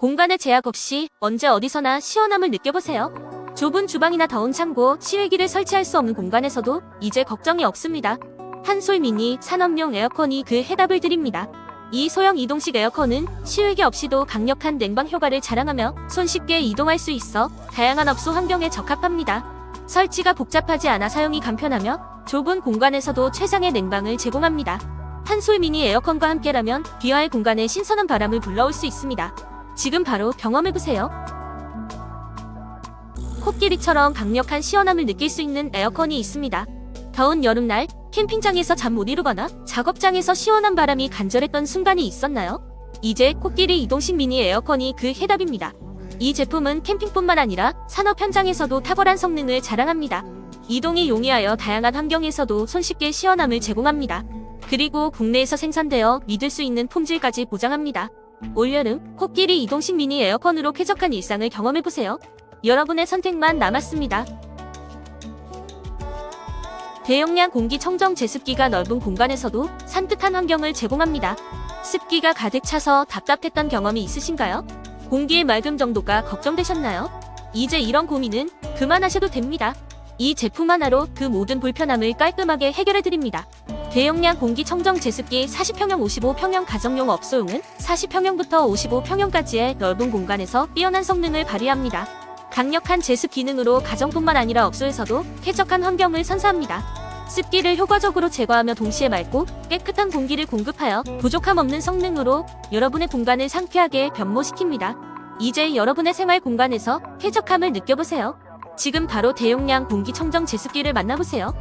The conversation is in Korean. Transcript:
공간의 제약 없이 언제 어디서나 시원함을 느껴보세요. 좁은 주방이나 더운 창고, 시외기를 설치할 수 없는 공간에서도 이제 걱정이 없습니다. 한솔 미니 산업용 에어컨이 그 해답을 드립니다. 이 소형 이동식 에어컨은 시외기 없이도 강력한 냉방 효과를 자랑하며 손쉽게 이동할 수 있어 다양한 업소 환경에 적합합니다. 설치가 복잡하지 않아 사용이 간편하며 좁은 공간에서도 최상의 냉방을 제공합니다. 한솔 미니 에어컨과 함께라면 비와의 공간에 신선한 바람을 불러올 수 있습니다. 지금 바로 경험해보세요. 코끼리처럼 강력한 시원함을 느낄 수 있는 에어컨이 있습니다. 더운 여름날 캠핑장에서 잠 못 이루거나 작업장에서 시원한 바람이 간절했던 순간이 있었나요? 이제 코끼리 이동식 미니 에어컨이 그 해답입니다. 이 제품은 캠핑뿐만 아니라 산업 현장에서도 탁월한 성능을 자랑합니다. 이동이 용이하여 다양한 환경에서도 손쉽게 시원함을 제공합니다. 그리고 국내에서 생산되어 믿을 수 있는 품질까지 보장합니다. 올여름 코끼리 이동식 미니 에어컨으로 쾌적한 일상을 경험해보세요. 여러분의 선택만 남았습니다. 대용량 공기청정 제습기가 넓은 공간에서도 산뜻한 환경을 제공합니다. 습기가 가득 차서 답답했던 경험이 있으신가요? 공기의 맑음 정도가 걱정되셨나요? 이제 이런 고민은 그만하셔도 됩니다. 이 제품 하나로 그 모든 불편함을 깔끔하게 해결해드립니다. 대용량 공기청정 제습기 40평형 55평형 가정용 업소용은 40평형부터 55평형까지의 넓은 공간에서 뛰어난 성능을 발휘합니다. 강력한 제습 기능으로 가정뿐만 아니라 업소에서도 쾌적한 환경을 선사합니다. 습기를 효과적으로 제거하며 동시에 맑고 깨끗한 공기를 공급하여 부족함 없는 성능으로 여러분의 공간을 상쾌하게 변모시킵니다. 이제 여러분의 생활 공간에서 쾌적함을 느껴보세요. 지금 바로 대용량 공기청정 제습기를 만나보세요.